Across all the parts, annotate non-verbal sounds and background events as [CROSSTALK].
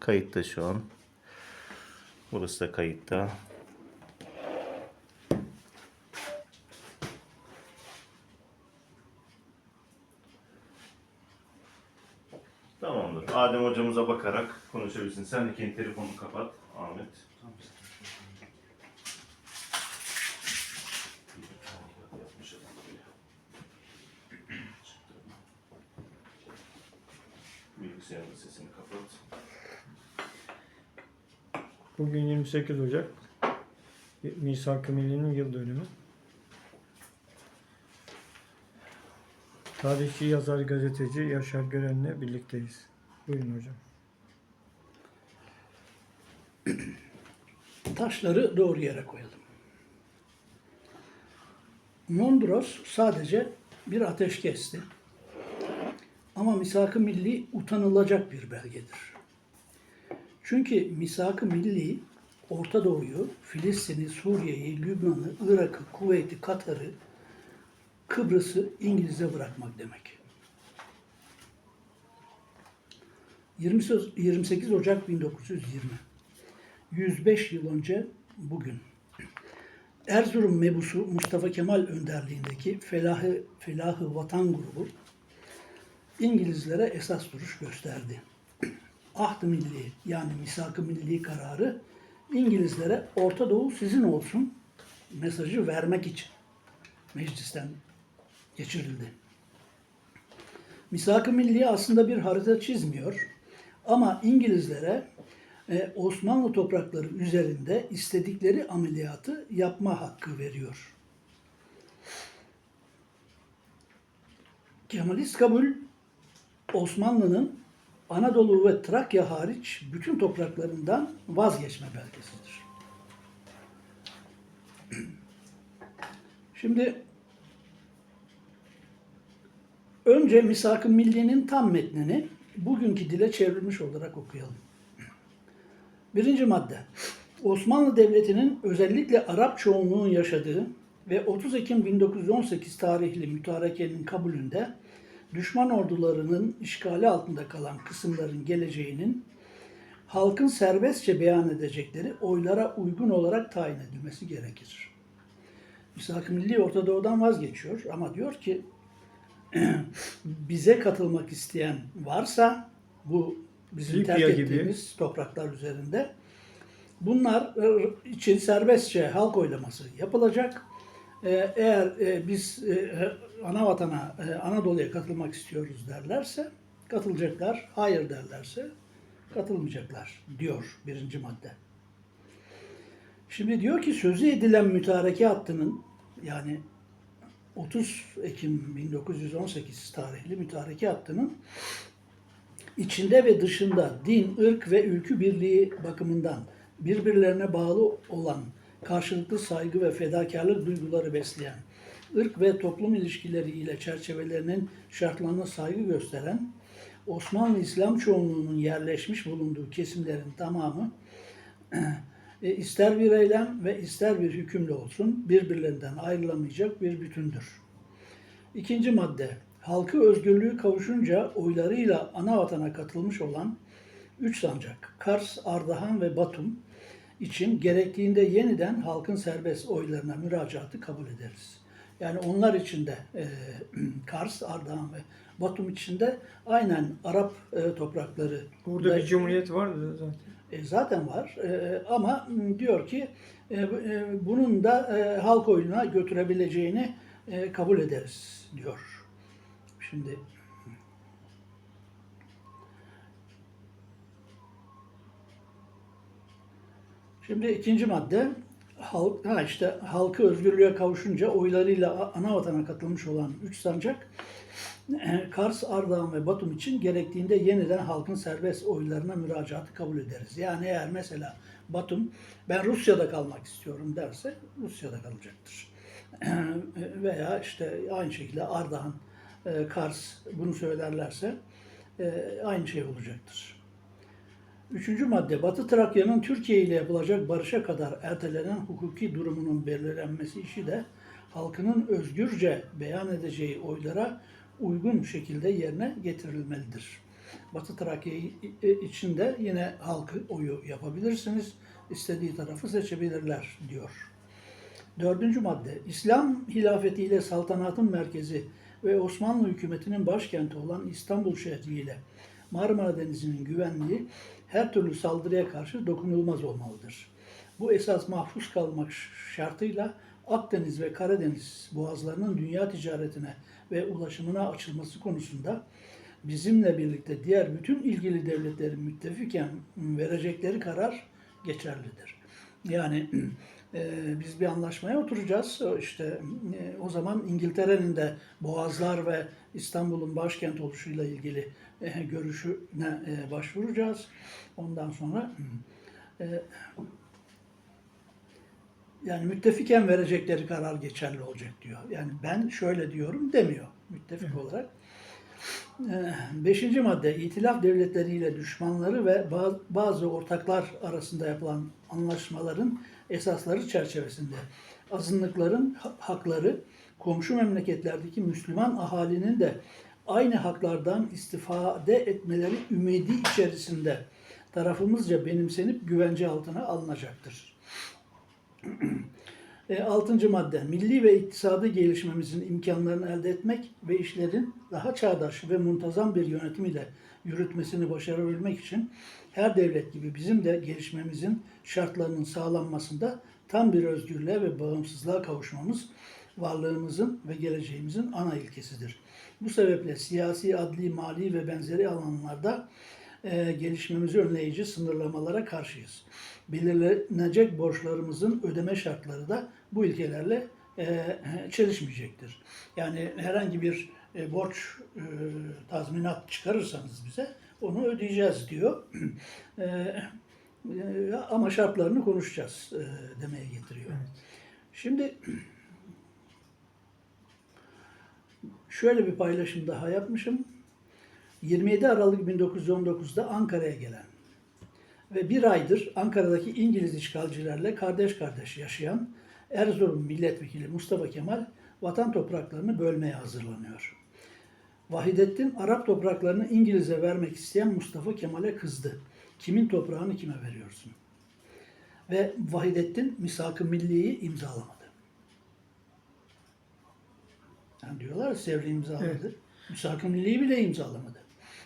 Kayıtta şu an. Burası da kayıtta. Tamamdır. Adem hocamıza bakarak konuşabilirsin. Sen de kendi telefonunu kapat Ahmet. Bilgisayarın sesini kapat. Bugün 28 Ocak Misak-ı Milli'nin yıl dönümü. Tarihçi, yazar, gazeteci Yaşar Gören'le birlikteyiz. Buyurun hocam. [CLEARS THROAT] taşları doğru yere koyalım. Mondros sadece bir ateşkesti. Ama misak-ı milli utanılacak bir belgedir. Çünkü misak-ı milli Orta Doğu'yu, Filistin'i, Suriye'yi, Lübnan'ı, Irak'ı, Kuveyt'i, Katar'ı, Kıbrıs'ı İngiliz'e bırakmak demek. 20 söz- 28 Ocak 1920 105 yıl önce bugün Erzurum mebusu Mustafa Kemal önderliğindeki Felahı, Felahı Vatan grubu İngilizlere esas duruş gösterdi. Ahd-ı Milli yani Misak-ı Milli kararı İngilizlere Orta Doğu sizin olsun mesajı vermek için meclisten geçirildi. Misak-ı Milli aslında bir harita çizmiyor ama İngilizlere e, Osmanlı toprakları üzerinde istedikleri ameliyatı yapma hakkı veriyor. Kemalist kabul Osmanlı'nın Anadolu ve Trakya hariç bütün topraklarından vazgeçme belgesidir. Şimdi önce Misak-ı Milli'nin tam metnini bugünkü dile çevrilmiş olarak okuyalım. Birinci madde. Osmanlı Devleti'nin özellikle Arap çoğunluğun yaşadığı ve 30 Ekim 1918 tarihli mütarekenin kabulünde düşman ordularının işgali altında kalan kısımların geleceğinin halkın serbestçe beyan edecekleri oylara uygun olarak tayin edilmesi gerekir. Misak-ı Milli Orta Doğu'dan vazgeçiyor ama diyor ki [CLEARS THROAT] bize katılmak isteyen varsa bu bizim Libya terk gibi. ettiğimiz topraklar üzerinde bunlar için serbestçe halk oylaması yapılacak. E, Eğer e, biz e, ana vatana, Anadolu'ya katılmak istiyoruz derlerse katılacaklar. Hayır derlerse katılmayacaklar diyor birinci madde. Şimdi diyor ki sözü edilen mütareke hattının yani 30 Ekim 1918 tarihli mütareke hattının içinde ve dışında din, ırk ve ülkü birliği bakımından birbirlerine bağlı olan karşılıklı saygı ve fedakarlık duyguları besleyen, ırk ve toplum ilişkileri ile çerçevelerinin şartlarına saygı gösteren, Osmanlı İslam çoğunluğunun yerleşmiş bulunduğu kesimlerin tamamı [CLEARS THROAT] e, ister bir eylem ve ister bir hükümle olsun birbirlerinden ayrılamayacak bir bütündür. İkinci madde, halkı özgürlüğü kavuşunca oylarıyla ana vatana katılmış olan üç sancak, Kars, Ardahan ve Batum için gerektiğinde yeniden halkın serbest oylarına müracaatı kabul ederiz. Yani onlar için de e, [CLEARS THROAT] Kars, Ardahan ve Batum için de aynen Arap e, toprakları. Burada da- bir cumhuriyet vardı zaten. e, zaten var E, ama diyor ki e, e, bunun da e, halk oyununa götürebileceğini e, kabul ederiz diyor. Şimdi Şimdi ikinci madde halk ha işte halkı özgürlüğe kavuşunca oylarıyla ana vatana katılmış olan üç sancak e, Kars, Ardahan ve Batum için gerektiğinde yeniden halkın serbest oylarına müracaatı kabul ederiz. Yani eğer mesela Batum ben Rusya'da kalmak istiyorum derse Rusya'da kalacaktır. Veya işte aynı şekilde Ardahan, e, Kars bunu söylerlerse e, aynı şey olacaktır. Üçüncü madde, Batı Trakya'nın Türkiye ile yapılacak barışa kadar ertelenen hukuki durumunun belirlenmesi işi de halkının özgürce beyan edeceği oylara uygun şekilde yerine getirilmelidir. Batı Trakya içinde yine halkı oyu yapabilirsiniz. İstediği tarafı seçebilirler diyor. Dördüncü madde, İslam hilafetiyle saltanatın merkezi ve Osmanlı hükümetinin başkenti olan İstanbul şehriyle Marmara Denizi'nin güvenliği her türlü saldırıya karşı dokunulmaz olmalıdır. Bu esas mahfuz kalmak şartıyla Akdeniz ve Karadeniz boğazlarının dünya ticaretine ve ulaşımına açılması konusunda bizimle birlikte diğer bütün ilgili devletlerin müttefiken verecekleri karar geçerlidir. Yani [CLEARS THROAT] e, biz bir anlaşmaya oturacağız. İşte e, o zaman İngiltere'nin de Boğazlar ve İstanbul'un başkent oluşuyla ilgili e, görüşüne e, başvuracağız. Ondan sonra e, yani müttefiken verecekleri karar geçerli olacak diyor. Yani ben şöyle diyorum demiyor müttefik olarak. Ee, Beşinci madde, itilaf devletleriyle düşmanları ve ba- bazı ortaklar arasında yapılan anlaşmaların esasları çerçevesinde azınlıkların ha- hakları, komşu memleketlerdeki Müslüman ahalinin de aynı haklardan istifade etmeleri ümidi içerisinde tarafımızca benimsenip güvence altına alınacaktır. [CLEARS THROAT] E, Altıncı madde, milli ve iktisadi gelişmemizin imkanlarını elde etmek ve işlerin daha çağdaş ve muntazam bir yönetim ile yürütmesini başarabilmek için her devlet gibi bizim de gelişmemizin şartlarının sağlanmasında tam bir özgürlüğe ve bağımsızlığa kavuşmamız varlığımızın ve geleceğimizin ana ilkesidir. Bu sebeple siyasi, adli, mali ve benzeri alanlarda e, gelişmemizi önleyici sınırlamalara karşıyız. Belirlenecek borçlarımızın ödeme şartları da bu ilkelerle e, çelişmeyecektir. Yani herhangi bir e, borç e, tazminat çıkarırsanız bize onu ödeyeceğiz diyor. E, e, ama şartlarını konuşacağız e, demeye getiriyor. Şimdi şöyle bir paylaşım daha yapmışım. 27 Aralık 1919'da Ankara'ya gelen ve bir aydır Ankara'daki İngiliz işgalcilerle kardeş kardeş yaşayan Erzurum Milletvekili Mustafa Kemal vatan topraklarını bölmeye hazırlanıyor. Vahidettin Arap topraklarını İngiliz'e vermek isteyen Mustafa Kemal'e kızdı. Kimin toprağını kime veriyorsun? Ve Vahidettin Misak-ı Milli'yi imzalamadı. Yani diyorlar ya Sevri imzaladı. Evet. Misak-ı Milli'yi bile imzalamadı.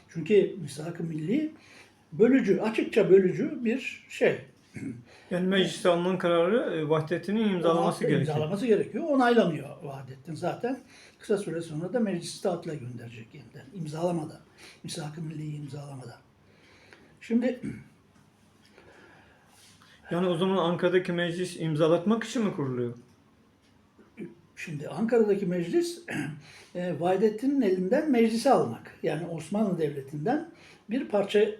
Çünkü Misak-ı Milli bölücü, açıkça bölücü bir şey. Yani mecliste alınan kararı e, Vahdettin'in imzalaması gerekiyor. İmzalaması gerekiyor. Onaylamıyor Vahdettin zaten. Kısa süre sonra da meclisi tatile gönderecek yeniden. İmzalamadan. Misak-ı Milli'yi imzalamadan. Şimdi Yani o zaman Ankara'daki meclis imzalatmak için mi kuruluyor? Şimdi Ankara'daki meclis [CLEARS THROAT] e, Vahdettin'in elinden meclisi almak. Yani Osmanlı Devleti'nden bir parçayı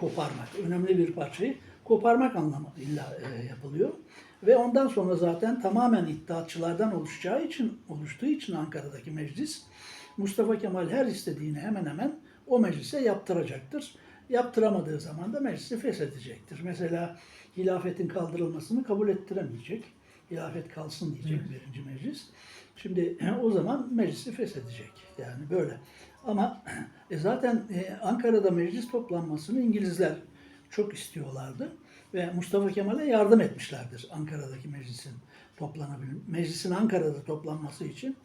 koparmak. Önemli bir parçayı koparmak anlamıyla e, yapılıyor. Ve ondan sonra zaten tamamen iddiatçılardan oluşacağı için, oluştuğu için Ankara'daki meclis Mustafa Kemal her istediğini hemen hemen o meclise yaptıracaktır. Yaptıramadığı zaman da meclisi feshedecektir. Mesela hilafetin kaldırılmasını kabul ettiremeyecek. Hilafet kalsın diyecek birinci meclis. Şimdi o zaman meclisi feshedecek. Yani böyle. Ama e, zaten e, Ankara'da meclis toplanmasını İngilizler çok istiyorlardı. Ve Mustafa Kemal'e yardım etmişlerdir Ankara'daki meclisin toplanabil meclisin Ankara'da toplanması için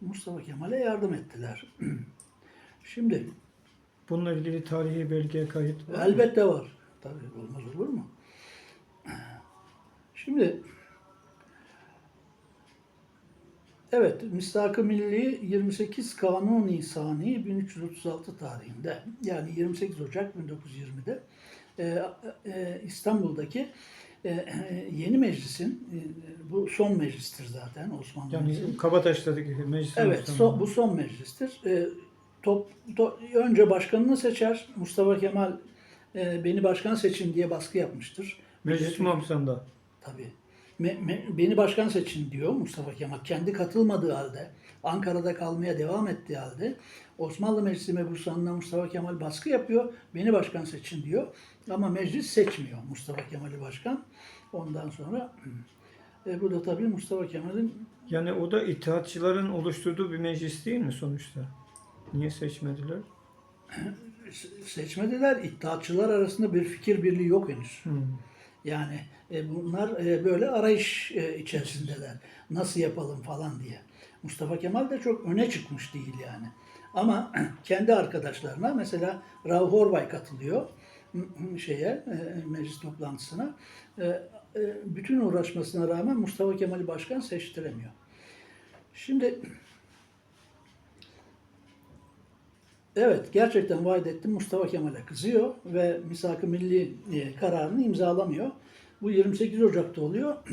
Mustafa Kemal'e yardım ettiler. [CLEARS THROAT] Şimdi Bununla ilgili tarihi belge kayıt var. mı? Elbette var. Tabii olmaz olur mu? [CLEARS THROAT] Şimdi Evet, Mistak-ı Milli 28 Kanuni Sani 1336 tarihinde yani 28 Ocak 1920'de e, e, İstanbul'daki e, yeni meclisin e, bu son meclistir zaten Osmanlı meclisi. Yani Kabataş'taki meclis. Evet, son- bu son meclistir. E, top, to- önce başkanını seçer. Mustafa Kemal e, beni başkan seçin diye baskı yapmıştır. Meclis Muhafızan'da. Tabii. Me- me- beni başkan seçin diyor Mustafa Kemal. Kendi katılmadığı halde, Ankara'da kalmaya devam ettiği halde Osmanlı Meclisi mebusanına Mustafa Kemal baskı yapıyor. Beni başkan seçin diyor. Ama meclis seçmiyor Mustafa Kemal'i başkan. Ondan sonra e, bu da tabii Mustafa Kemal'in Yani o da itaatçıların oluşturduğu bir meclis değil mi sonuçta? Niye seçmediler? se- seçmediler. İttihatçılar arasında bir fikir birliği yok henüz. Hmm. Yani e, bunlar e, böyle arayış e, içerisindeler. Nasıl yapalım falan diye. Mustafa Kemal de çok öne çıkmış değil yani. Ama [CLEARS THROAT] kendi arkadaşlarına mesela Rauf Orbay katılıyor [CLEARS THROAT] şeye e, meclis toplantısına. E, e, bütün uğraşmasına rağmen Mustafa Kemal'i başkan seçtiremiyor. Şimdi Evet, gerçekten Vahdettin Mustafa Kemal'e kızıyor ve misak-ı milli e, kararını imzalamıyor. Bu 28 Ocak'ta oluyor. [CLEARS THROAT]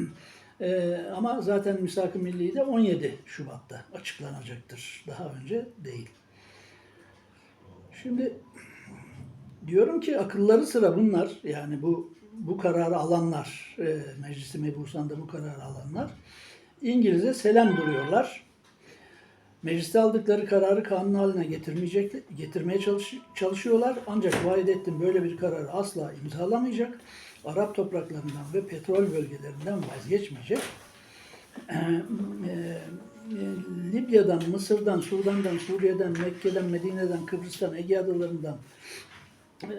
E, ama zaten misak-ı milli de 17 Şubat'ta açıklanacaktır. Daha önce değil. Şimdi diyorum ki akılları sıra bunlar yani bu bu kararı alanlar, e, Meclis-i Mebusan'da bu kararı alanlar İngiliz'e selam duruyorlar. Mecliste aldıkları kararı kanun haline getirmeyecek, getirmeye çalış- çalışıyorlar. Ancak Vahidettin böyle bir kararı asla imzalamayacak. Arap topraklarından ve petrol bölgelerinden vazgeçmeyecek. [CLEARS THROAT] Ee, e, Libya'dan, Mısır'dan, Sudan'dan, Suriye'den, Mekke'den, Medine'den, Kıbrıs'tan, Ege adalarından, e,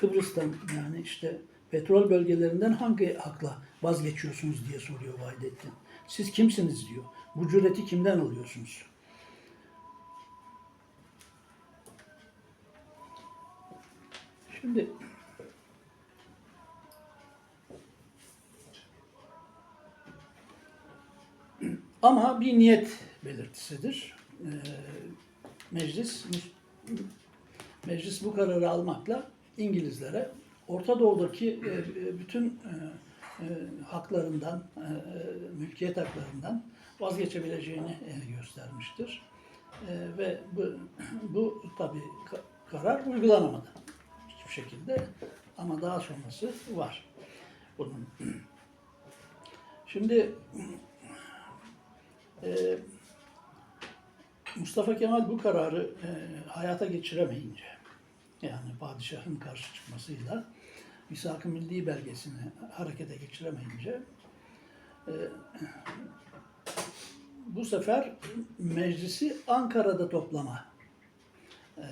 Kıbrıs'tan yani işte petrol bölgelerinden hangi hakla vazgeçiyorsunuz diye soruyor Vahidettin. Siz kimsiniz diyor. Bu cüreti kimden alıyorsunuz? Şimdi ama bir niyet belirtisidir. Ee, meclis meclis bu kararı almakla İngilizlere Orta Doğu'daki e, e, bütün e, haklarından, e, mülkiyet haklarından vazgeçebileceğini e, göstermiştir. Ve bu, [CLEARS THROAT] bu tabi karar uygulanamadı hiçbir şekilde ama daha sonrası var bunun. [CLEARS THROAT] Şimdi [CLEARS THROAT] Mustafa Kemal bu kararı hayata geçiremeyince yani padişahın karşı çıkmasıyla Misak-ı Milli belgesini harekete geçiremeyince e, bu sefer meclisi Ankara'da toplama e,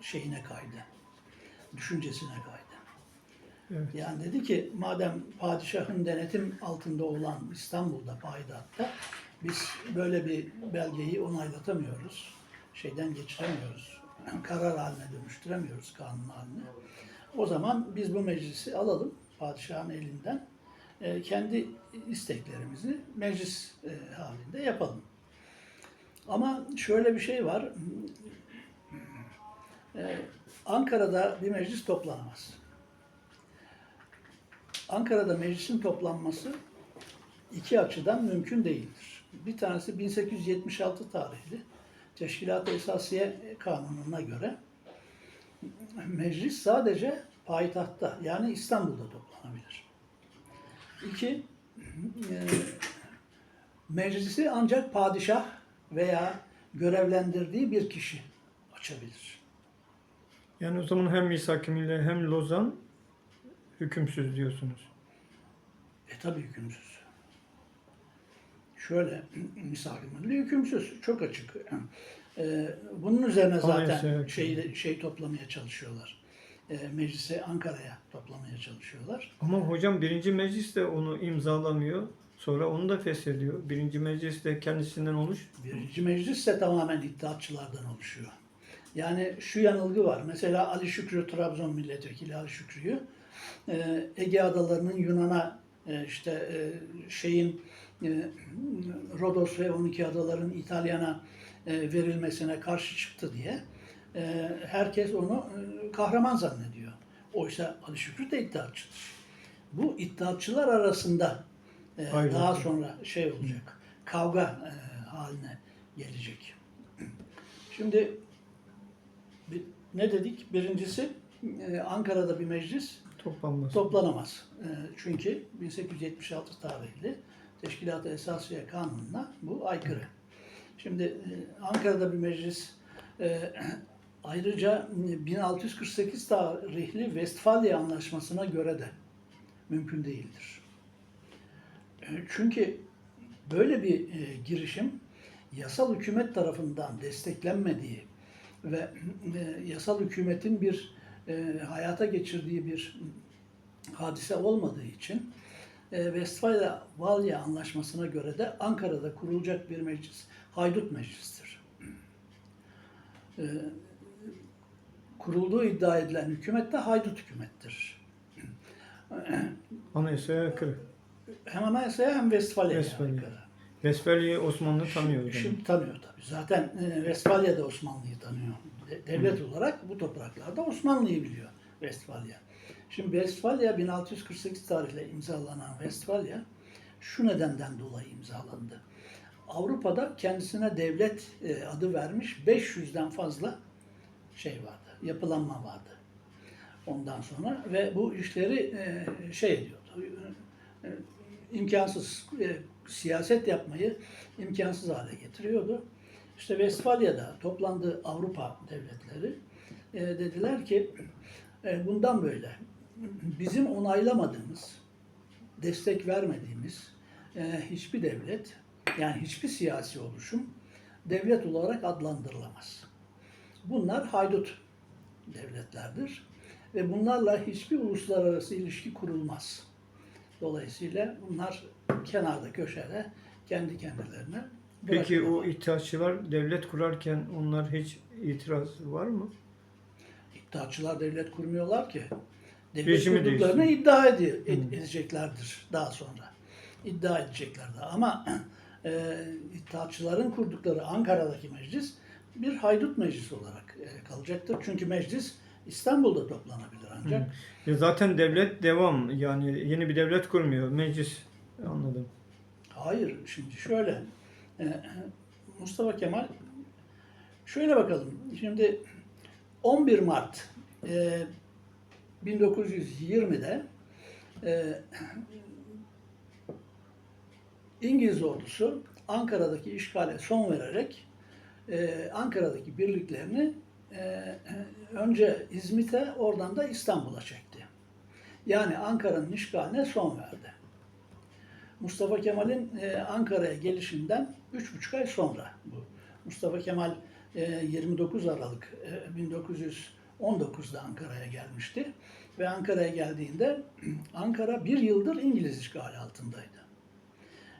şeyine kaydı. Düşüncesine kaydı. Evet. Yani dedi ki madem padişahın denetim altında olan İstanbul'da payidahta biz böyle bir belgeyi onaylatamıyoruz. Şeyden geçiremiyoruz. Karar haline dönüştüremiyoruz kanun haline. O zaman biz bu meclisi alalım padişahın elinden. e, kendi isteklerimizi meclis e, halinde yapalım. Ama şöyle bir şey var. E, Ankara'da bir meclis toplanamaz. Ankara'da meclisin toplanması iki açıdan mümkün değildir. Bir tanesi 1876 tarihli Teşkilat-ı Esasiye Kanunu'na göre meclis sadece payitahtta yani İstanbul'da toplanabilir. İki, e, meclisi ancak padişah veya görevlendirdiği bir kişi açabilir. Yani o zaman hem misak-ı milli hem Lozan hükümsüz diyorsunuz. E tabi hükümsüz. Şöyle misal hükümsüz. Çok açık. E, bunun üzerine zaten Anayasa- şey, şey toplamaya çalışıyorlar. E, meclisi Ankara'ya toplamaya çalışıyorlar. Ama hocam birinci meclis de onu imzalamıyor. Sonra onu da feshediyor. Birinci meclis de kendisinden oluş. Birinci meclis de tamamen iddiatçılardan oluşuyor. Yani şu yanılgı var. Mesela Ali Şükrü, Trabzon milletvekili Ali Şükrü'yü e, Ege adalarının Yunan'a e, işte e, şeyin Rodos ve 12 adaların İtalyan'a verilmesine karşı çıktı diye e, herkes onu e, kahraman zannediyor. Oysa Ali Şükrü de iddiatçıdır. Bu iddiatçılar arasında e, Ayrılık. daha sonra şey olacak. Kavga e, haline gelecek. Şimdi ne dedik? Birincisi e, Ankara'da bir meclis Toplanması. toplanamaz. E, Çünkü 1876 tarihli Teşkilat-ı Esasiye Kanunu'na bu aykırı. Şimdi e, Ankara'da bir meclis e, [CLEARS THROAT] ayrıca 1648 tarihli Westfalia Anlaşması'na göre de mümkün değildir. E, Çünkü böyle bir e, girişim yasal hükümet tarafından desteklenmediği ve e, yasal hükümetin bir e, hayata geçirdiği bir hadise olmadığı için e, Westfalia-Valya Anlaşması'na göre de Ankara'da kurulacak bir meclis haydut meclistir. E, kurulduğu iddia edilen hükümet de haydut hükümettir. [CLEARS THROAT] Anayasaya aykırı. Hem Anayasa'ya hem Westfalya'ya Westfalia. aykırı. Vesfalya Osmanlı tanıyor. Şimdi, şimdi tanıyor tabii. Zaten e, Westfalia da Osmanlı'yı tanıyor. De- devlet olarak bu topraklarda Osmanlı'yı biliyor Westfalia. Şimdi Westfalia 1648 tarihle imzalanan Westfalia şu nedenden dolayı imzalandı. Avrupa'da kendisine devlet e, adı vermiş 500'den fazla şey vardı, yapılanma vardı. Ondan sonra ve bu işleri e, şey ediyordu, e, imkansız siyaset yapmayı imkansız hale getiriyordu. İşte Westfalya'da toplandı Avrupa devletleri e, dediler ki e, bundan böyle bizim onaylamadığımız, destek vermediğimiz e, hiçbir devlet yani hiçbir siyasi oluşum devlet olarak adlandırılamaz. Bunlar haydut devletlerdir ve bunlarla hiçbir uluslararası ilişki kurulmaz. Dolayısıyla bunlar kenarda köşede kendi kendilerine Peki o iddiaçılar devlet kurarken onlar hiç itiraz var mı? İddiaçılar devlet kurmuyorlar ki. Devlet Rejimi kurduklarını iddia edi- ed- edeceklerdir daha sonra. İddia edeceklerdir. Ama e, iddiaçıların kurdukları Ankara'daki meclis bir haydut meclisi olarak e, kalacaktır. Çünkü meclis İstanbul'da toplanabilir ancak. Ya zaten devlet devam. Yani yeni bir devlet kurmuyor. Meclis anladım. Hayır, şimdi şöyle. e, Mustafa Kemal şöyle bakalım. Şimdi 11 Mart e, 1920'de e, İngiliz ordusu Ankara'daki işgale son vererek e, Ankara'daki birliklerini e, önce İzmit'e oradan da İstanbul'a çekti. Yani Ankara'nın işgaline son verdi. Mustafa Kemal'in e, Ankara'ya gelişinden 3,5 ay sonra bu. Mustafa Kemal e, 29 Aralık e, 1919'da Ankara'ya gelmişti. Ve Ankara'ya geldiğinde [CLEARS THROAT] Ankara bir yıldır İngiliz işgali altındaydı.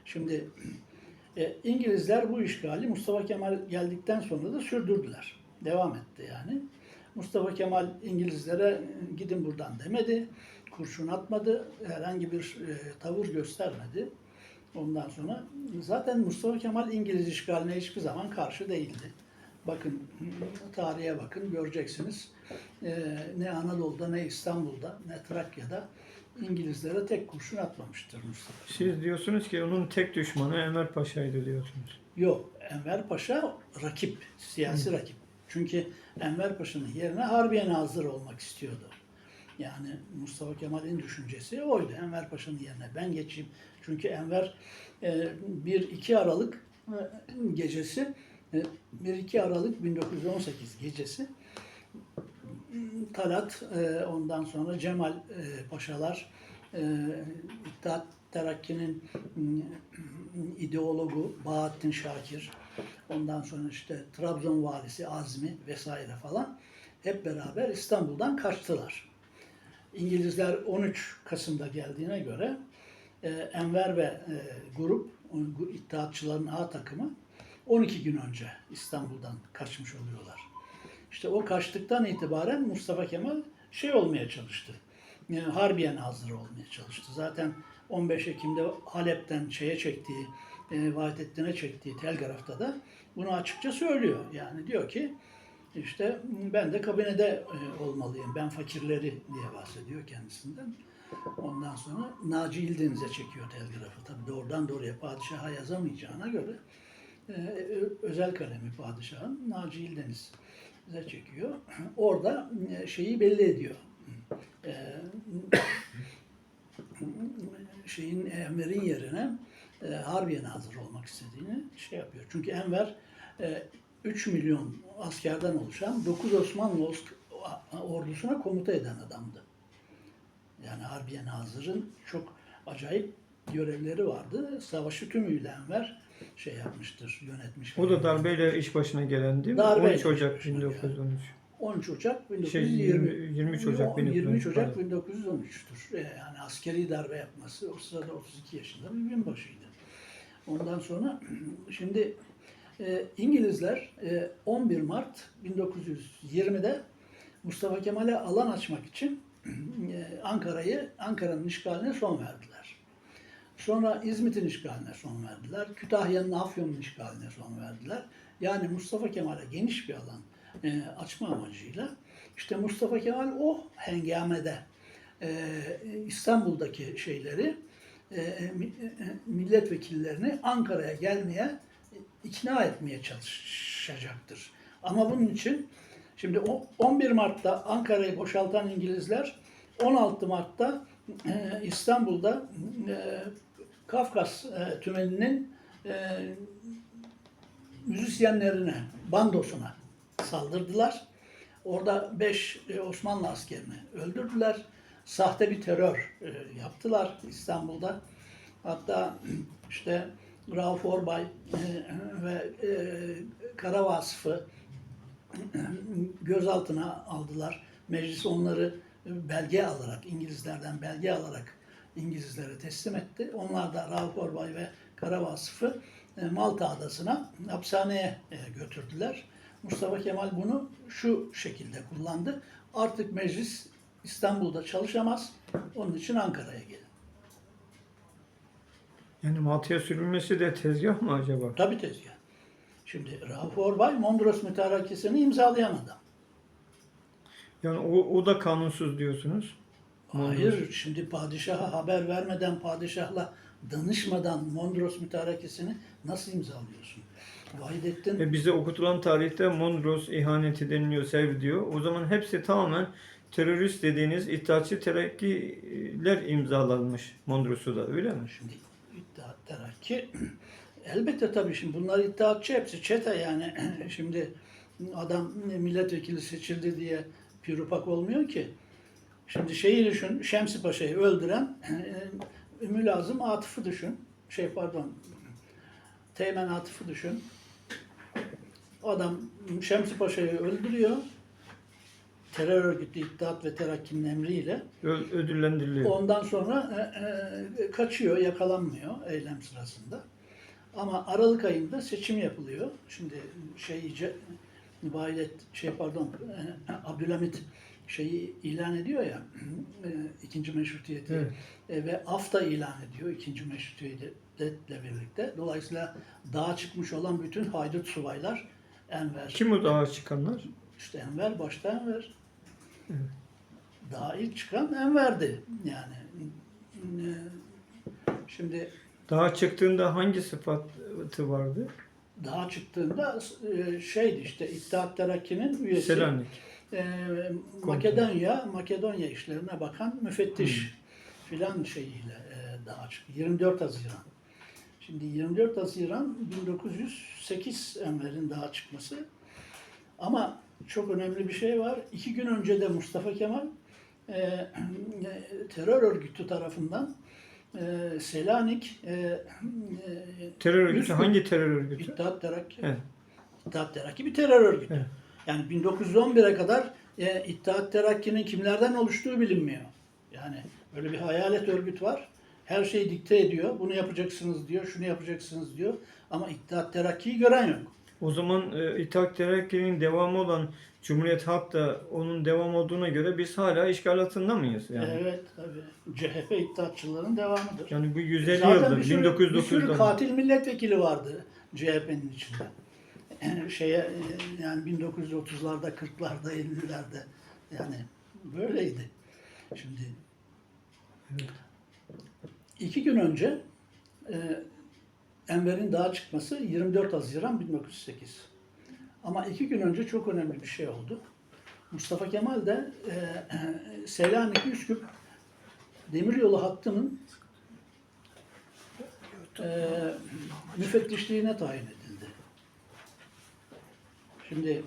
Şimdi [CLEARS THROAT] e, İngilizler bu işgali Mustafa Kemal geldikten sonra da sürdürdüler. Devam etti yani. Mustafa Kemal İngilizlere e, gidin buradan demedi. Kurşun atmadı. Herhangi bir e, tavır göstermedi. Ondan sonra zaten Mustafa Kemal İngiliz işgaline hiçbir zaman karşı değildi. Bakın tarihe bakın göreceksiniz. E, ne Anadolu'da ne İstanbul'da ne Trakya'da İngilizlere tek kurşun atmamıştır Mustafa. Siz diyorsunuz ki onun tek düşmanı Enver Paşa'ydı diyorsunuz. Yok, Enver Paşa rakip, siyasi rakip. Çünkü Enver Paşa'nın yerine Harbiye Nazırı olmak istiyordu. Yani Mustafa Kemal'in düşüncesi oydu. Enver Paşa'nın yerine ben geçeyim. Çünkü Enver e, 1-2 Aralık e, gecesi, e, 1-2 Aralık 1918 gecesi Talat, e, ondan sonra Cemal e, Paşalar, e, İttihat Terakki'nin m, ideologu Bahattin Şakir, ondan sonra işte Trabzon valisi Azmi vesaire falan hep beraber İstanbul'dan kaçtılar. İngilizler 13 Kasım'da geldiğine göre Enver ve grup, İttihatçıların A takımı 12 gün önce İstanbul'dan kaçmış oluyorlar. İşte o kaçtıktan itibaren Mustafa Kemal şey olmaya çalıştı. Yani Harbiye Nazırı olmaya çalıştı. Zaten 15 Ekim'de Halep'ten şeye çektiği, e, Vahdettin'e çektiği telgrafta da bunu açıkça söylüyor. Yani diyor ki işte ben de kabinede e, olmalıyım. Ben fakirleri diye bahsediyor kendisinden. Ondan sonra Naci İldeniz'e çekiyor telgrafı. Tabii doğrudan doğruya padişaha yazamayacağına göre e, ö- özel kalemi padişahın Naci İldeniz'e çekiyor. Orada e, şeyi belli ediyor. E, şeyin Enver'in yerine e, Harbiye Nazırı olmak istediğini şey yapıyor. Çünkü Enver e, 3 milyon askerden oluşan 9 Osmanlı os- ordusuna komuta eden adamdı. Yani Harbiye Nazır'ın çok acayip görevleri vardı. Savaşı tümüyle Enver şey yapmıştır, yönetmiş. O da darbeyle iş başına gelen değil mi? Darbeyle 13 Ocak iş başına 1913. 13 Ocak 1920. Şey, 20 23 Ocak 23 Ocak 1913. 1913'tür. Ee, Yani askeri darbe yapması o sırada 32 yaşında bir binbaşıydı. Ondan sonra [CLEARS THROAT] şimdi e, İngilizler e, 11 Mart 1920'de Mustafa Kemal'e alan açmak için [CLEARS THROAT] e, Ankara'yı Ankara'nın işgaline son verdiler. Sonra İzmit'in işgaline son verdiler. Kütahya'nın Afyon'un işgaline son verdiler. Yani Mustafa Kemal'e geniş bir alan e, açma amacıyla işte Mustafa Kemal o hengamede e, İstanbul'daki şeyleri e, mi- e, milletvekillerini Ankara'ya gelmeye ikna etmeye çalışacaktır. Ama bunun için şimdi o- 11 Mart'ta Ankara'yı boşaltan İngilizler 16 Mart'ta e, İstanbul'da e, Kafkas e, tümeninin e, müzisyenlerine, bandosuna saldırdılar. Orada 5 Osmanlı askerini öldürdüler. Sahte bir terör e, yaptılar İstanbul'da. Hatta [CLEARS THROAT] işte Rauf Orbay e, ve e, Kara Vasf'ı [CLEARS THROAT] gözaltına aldılar. Meclis onları belge alarak, İngilizlerden belge alarak İngilizlere teslim etti. Onlar da Rauf Orbay ve Kara Vasf'ı e, Malta adasına hapishaneye e, götürdüler. Mustafa Kemal bunu şu şekilde kullandı. Artık meclis İstanbul'da çalışamaz. Onun için Ankara'ya gelin. Yani Malta'ya sürülmesi de tezgah mı acaba? Tabii tezgah. Şimdi Rauf Orbay Mondros Mütarekesi'ni imzalayan adam. Yani o, o da kanunsuz diyorsunuz. Hayır, şimdi padişaha haber vermeden, padişahla danışmadan Mondros Mütarekesi'ni nasıl imzalıyorsun? Vahidettin Ve bize okutulan tarihte Mondros ihaneti deniliyor, sev O zaman hepsi tamamen terörist dediğiniz İttihatçı terakkiler imzalanmış Mondros'u da öyle mi? Şimdi İttihat Terakki elbette tabii şimdi bunlar iddiatçı hepsi çete yani [CLEARS THROAT] şimdi adam milletvekili seçildi diye pirupak olmuyor ki. Şimdi şeyi düşün Şemsi Paşa'yı öldüren Ümmü Lazım Atıf'ı düşün. Şey pardon Teğmen Atıf'ı düşün. Adam Şemsi Paşa'yı öldürüyor. Terör örgütü İttihat ve Terakki'nin emriyle. Ö- ödüllendiriliyor. Ondan sonra e, e, kaçıyor, yakalanmıyor eylem sırasında. Ama Aralık ayında seçim yapılıyor. Şimdi şey iyice şey pardon e, Abdülhamit şeyi ilan ediyor ya [CLEARS THROAT] e, ikinci meşrutiyeti Evet. E, ve af da ilan ediyor ikinci meşrutiyetle birlikte. Dolayısıyla dağa çıkmış olan bütün haydut subaylar Enver, Kim o dağa çıkanlar? işte Enver başta Enver. Evet. Daha ilk çıkan Enver'di yani. e, Şimdi Dağa çıktığında hangi sıfatı vardı? daha çıktığında e, şeydi işte İttihat Terakki'nin üyesi. Selanik. E, Makedonya, Makedonya işlerine bakan müfettiş filan şeyiyle e, daha çıktı. 24 Haziran. Şimdi 24 Haziran 1908 Enver'in daha çıkması. Ama çok önemli bir şey var. İki gün önce de Mustafa Kemal e, [CLEARS THROAT] e, terör örgütü tarafından e, Selanik e, e, Terör örgütü hangi terör örgütü? İttihat Terakki. Evet. İttihat Terakki bir terör örgütü. Evet. Yani 1911'e kadar e, İttihat Terakki'nin kimlerden oluştuğu bilinmiyor. Yani böyle bir hayalet örgüt var. Her şeyi dikte ediyor. Bunu yapacaksınız diyor, şunu yapacaksınız diyor. Ama İttihat Terakki'yi gören yok. O zaman e, İttihat Terakki'nin devamı olan Cumhuriyet Halk da onun devam olduğuna göre biz hala işgal altında mıyız? Yani, Evet tabii. CHP İttihatçıların devamıdır. yani bu 150 Zaten yıldır, bir sürü, bir sürü 1909'dan. katil milletvekili vardı CHP'nin içinde. Yani [CLEARS THROAT] şeye e, yani 1930'larda, 40'larda, 50'lerde yani böyleydi. Şimdi iki gün önce e, Enver'in dağa çıkması 24 Haziran 1908. Ama iki gün önce çok önemli bir şey oldu. Mustafa Kemal de e, [CLEARS THROAT] Selanik Üsküp demiryolu hattının e, müfettişliğine tayin edildi. Şimdi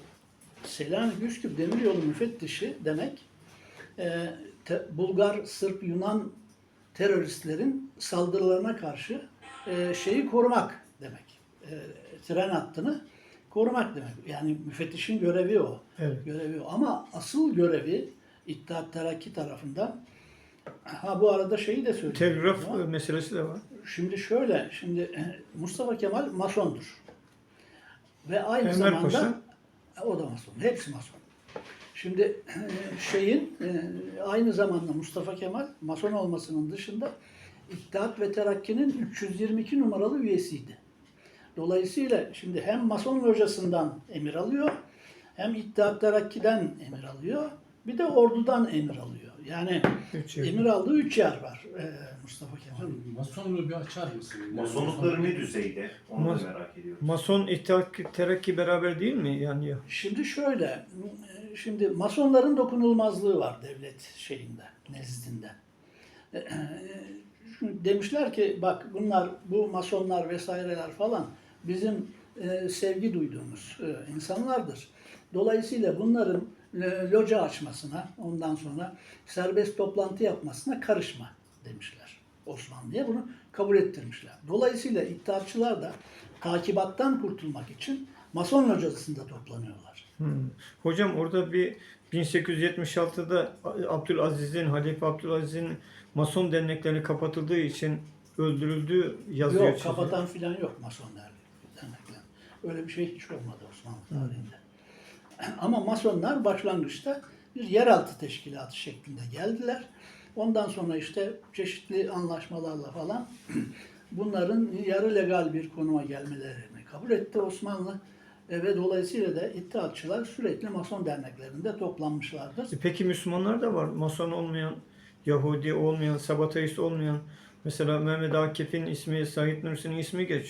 Selanik Üsküp Demiryolu müfettişi demek e, te- Bulgar, Sırp, Yunan teröristlerin saldırılarına karşı e, şeyi korumak demek. e, tren hattını korumak demek. Yani müfettişin görevi o. Evet. Görevi o. Ama asıl görevi İttihat Terakki tarafından ha bu arada şeyi de söyleyeyim. Telgraf Ama e, meselesi de var. Şimdi şöyle, şimdi e, Mustafa Kemal masondur. Ve aynı Enver zamanda Paşa? O da mason. Hepsi mason. Şimdi e, şeyin e, aynı zamanda Mustafa Kemal mason olmasının dışında İttihat ve Terakki'nin 322 numaralı üyesiydi. Dolayısıyla şimdi hem mason lojasından emir alıyor, hem İttihat Terakki'den emir alıyor, bir de ordudan emir alıyor. Yani Üç emir aldığı üç yer var e, Mustafa Kemal. Masonluğu bir açar mısın? Masonlukları ne düzeyde? Onu da Mas- merak ediyorum. Mason İttihat Terakki beraber değil mi? Yani ya. Şimdi şöyle, şimdi masonların dokunulmazlığı var devlet şeyinde, nezdinde. E, Şu- Demişler ki bak bunlar, bu masonlar vesaireler falan bizim e, sevgi duyduğumuz e, insanlardır. Dolayısıyla bunların e, loca açmasına, ondan sonra serbest toplantı yapmasına karışma demişler Osmanlı'ya. Bunu kabul ettirmişler. Dolayısıyla iddiatçılar da takibattan kurtulmak için Mason locasında toplanıyorlar. Hmm. Hocam orada bir 1876'da Abdülaziz'in, Halife Abdülaziz'in Mason dernekleri kapatıldığı için öldürüldüğü yazıyor. yok çiziyor. kapatan filan yok Mason dernekler. Öyle bir şey hiç olmadı Osmanlı tarihinde. [CLEARS THROAT] Ama Masonlar başlangıçta bir yeraltı teşkilatı şeklinde geldiler. Ondan sonra işte çeşitli anlaşmalarla falan [CLEARS THROAT] bunların yarı legal bir konuma gelmelerini kabul etti Osmanlı. E, ve dolayısıyla da İttihatçılar sürekli Mason derneklerinde toplanmışlardır. E Peki Müslümanlar da var. Mason olmayan, Yahudi olmayan, Sabateist olmayan. Mesela Mehmet Akif'in ismi, Said Nursi'nin ismi geçiyor.